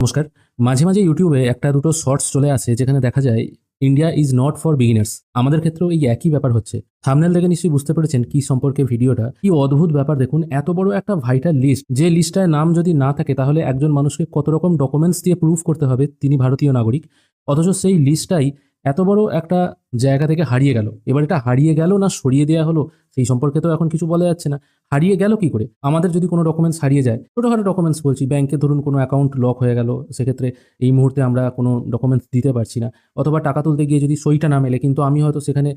নমস্কার। মাঝে মাঝে ইউটিউবে একটা দুটো শর্টস চলে আসে যেখানে দেখা যায় India is not for beginners আমাদের ক্ষেত্রেও এই একই ব্যাপার হচ্ছে। থামনেল দেখে নিশ্চয়ই বুঝতে পেরেছেন কি সম্পর্কে ভিডিওটা। কি অদ্ভুত ব্যাপার দেখুন, এত বড় একটা ভাইটাল লিস্ট যে লিস্টটায় নাম যদি না থাকে, তাহলে একজন মানুষকে কত রকম ডকুমেন্টস দিয়ে প্রুফ করতে হবে, তিনি ভারতীয় নাগরিক। অথচ সেই লিস্টটাই এত বড় একটা জায়গা থেকে হারিয়ে গেল। এবার এটা হারিয়ে গেল না সরিয়ে দেওয়া হলো, সেই সম্পর্কে তো এখন কিছু বলা যাচ্ছে না। হারিয়ে গেল কি করে? আমাদের যদি কোনো ডকুমেন্টস হারিয়ে যায়, ছোটোখাটো ডকুমেন্টস বলছি ব্যাংকে ধরুন কোনো অ্যাকাউন্ট লক হয়ে গেল, সেক্ষেত্রে এই মুহূর্তে আমরা কোনো ডকুমেন্টস দিতে পারছি না। অথবা টাকা তুলতে গিয়ে যদি সইটা না মেলে, কিন্তু আমি হয়তো সেখানে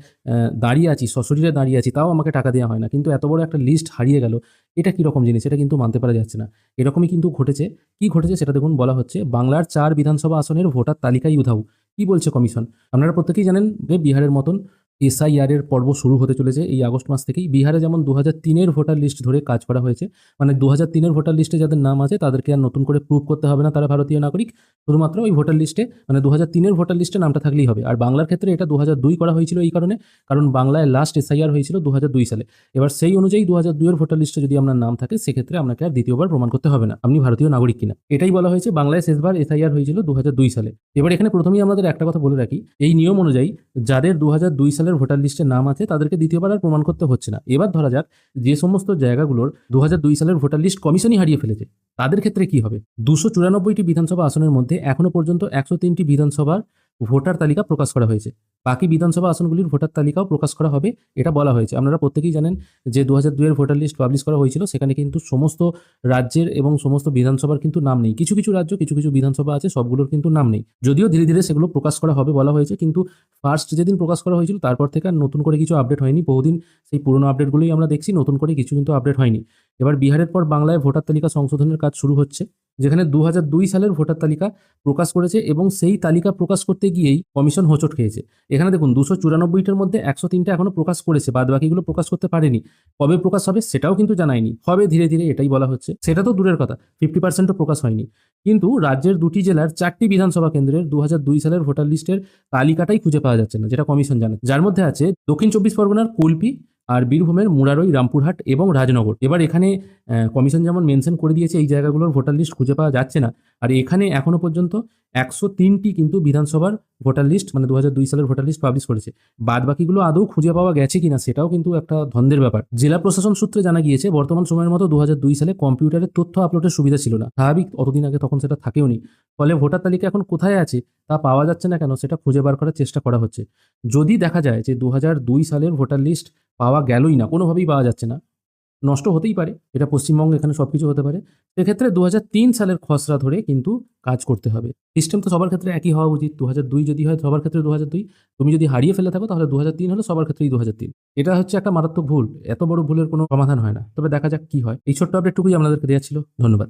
দাঁড়িয়ে আছি, সশরীরে দাঁড়িয়ে আছি, তাও আমাকে টাকা দেওয়া হয় না। কিন্তু এত বড় একটা লিস্ট হারিয়ে গেল, এটা কীরকম জিনিস? এটা কিন্তু মানতে পারা যাচ্ছে না। এরকমই কিন্তু ঘটেছে। কি ঘটেছে সেটা দেখুন, বলা হচ্ছে, বাংলার চার বিধানসভা আসনের ভোটার তালিকায় উধাও। কি বলছে কমিশন? আপনারা প্রত্যেকেই জানেন যে বিহারের মতন এসআইআর এর পর্ব শুরু হতে চলেছে এই আগস্ট মাস থেকেই। বিহারে যেমন দু হাজার তিনের ভোটার লিস্ট ধরে কাজ করা হয়েছে মানে দু হাজার তিনের ভোটার লিস্টে যাদের নাম আছে তাদেরকে আর নতুন করে প্রুভ করতে হবে না তারা ভারতীয় নাগরিক। শুধুমাত্র ওই ভোটার লিস্টে মানে দু হাজার তিনের ভোটার লিস্টে নামটা থাকলেই হবে। আর বাংলার ক্ষেত্রে এটা দু হাজার দুই করা হয়েছিল এই কারণে, কারণ বাংলায় লাস্ট এসআইআর হয়েছিল দু হাজার দুই সালে। এবার সেই অনুযায়ী দু হাজার দুইয়ের ভোটার লিস্টে যদি আপনার নাম থাকে, সেক্ষেত্রে আপনাকে আর দ্বিতীয়বার প্রমাণ করতে হবে না। আপনি ভারতীয় নাগরিক কিনা। এটাই বলা হয়েছে, বাংলায় শেষবার এসআইআর হয়েছিল দু হাজার দুই সালে। এবার এখানে প্রথমেই আমাদের একটা কথা বলে রাখি, এই নিয়ম অনুযায়ী যাদের দু হাজার দুই সালের ভোটার লিস্টে নাম আছে, তাদেরকে দ্বিতীয়বার আর প্রমাণ করতে হচ্ছে না। এবার ধরা যাক, যে সমস্ত জায়গাগুলোর দু হাজার দুই সালের ভোটার লিস্ট কমিশনই হারিয়ে ফেলেছে। তাদের ক্ষেত্রে কি হবে? দুশো চুরানব্বইটি বিধানসভা আসনের মধ্যে এখনও পর্যন্ত একশো তিনটি বিধানসভার ভোটার তালিকা প্রকাশ করা হয়েছে। বাকি বিধানসভা আসনগুলির ভোটার তালিকাও প্রকাশ করা হবে, এটা বলা হয়েছে। আপনারা প্রত্যেকেই জানেন যে দু হাজার দুইয়ের ভোটার লিস্ট পাবলিশ করা হয়েছিল, সেখানে কিন্তু সমস্ত রাজ্যের এবং সমস্ত বিধানসভার কিন্তু নাম নেই। কিছু কিছু রাজ্য, কিছু কিছু বিধানসভা আছে, সবগুলোর কিন্তু নাম নেই। যদিও ধীরে ধীরে সেগুলো প্রকাশ করা হবে বলা হয়েছে, কিন্তু ফার্স্ট যেদিন প্রকাশ করা হয়েছিল, তারপর থেকে আর নতুন করে কিছু আপডেট হয়নি। বহুদিন সেই পুরনো আপডেটগুলোই আমরা দেখছি, নতুন করে কিছু কিন্তু আপডেট হয়নি। এবার বিহারের পর বাংলায় ভোটার তালিকা সংশোধনের কাজ শুরু হচ্ছে, যেখানে দু সালের ভোটার তালিকা প্রকাশ করেছে এবং সেই তালিকা প্রকাশ করতে গিয়েই কমিশন হোঁচট খেয়েছে। এখানে দেখুন, দুশো চুরানব্বইটার মধ্যে একশো তিনটা এখনও প্রকাশ করেছে বাদ বাকিগুলো প্রকাশ করতে পারেনি। কবে প্রকাশ হবে সেটাও কিন্তু জানায়নি। হবে ধীরে ধীরে এটাই বলা হচ্ছে। সেটা তো দূরের কথা, ফিফটি পার্সেন্টও প্রকাশ হয়নি। কিন্তু রাজ্যের দুটি জেলার চারটি বিধানসভা কেন্দ্রের দু সালের ভোটার লিস্টের তালিকাটাই খুঁজে পাওয়া যাচ্ছে না, যেটা কমিশন জানে। যার মধ্যে আছে দক্ষিণ চব্বিশ পরগনার কুলপি আর বীরভূমের মুরারই, রামপুরহাট এবং রাজনগর। এবার এখানে কমিশন যেমন মেনশন করে দিয়েছে, এই জায়গাগুলোর ভোটার লিস্ট খুঁজে পাওয়া যাচ্ছে না। আর এখানে এখনও পর্যন্ত একশো তিনটি কিন্তু বিধানসভার ভোটার লিস্ট মানে দু হাজার দুই সালের ভোটার লিস্ট পাবলিশ করেছে। বাদ বাকিগুলো আদৌ খুঁজে পাওয়া গেছে কিনা সেটাও কিন্তু একটা ধন্দের ব্যাপার। জেলা প্রশাসন সূত্রে জানা গিয়েছে, বর্তমান সময়ের মতো দু হাজার দুই সালে কম্পিউটারে তথ্য আপলোডের সুবিধা ছিল না। স্বাভাবিক, অতদিন আগে তখন সেটা থাকেও নি। ফলে ভোটার তালিকা এখন কোথায় আছে তা পাওয়া যাচ্ছে না কেন সেটা খুঁজে বার করার চেষ্টা করা হচ্ছে। যদি দেখা যায় যে দু সালের ভোটার লিস্ট পাওয়া গেলই না, কোনোভাবেই পাওয়া যাচ্ছে না। নষ্ট হতেই পারে। এটা পশ্চিমবঙ্গে এখানে সব কিছু হতে পারে। সেক্ষেত্রে দু হাজার তিন সালের খসড়া ধরে কিন্তু কাজ করতে হবে। সিস্টেম তো সবার ক্ষেত্রে একই হওয়া উচিত। দু যদি হয়, সবার ক্ষেত্রে দু তুমি যদি হারিয়ে ফেলে থাকো, তাহলে দু হলে সবার ক্ষেত্রেই দু এটা হচ্ছে একটা মারাত্মক ভুল। এত বড় ভুলের কোনো সমাধান হয় না। তবে দেখা যাক কি হয়। এই ছোট্ট আপডেটটুকুই আপনাদেরকে দেওয়া ছিল। ধন্যবাদ।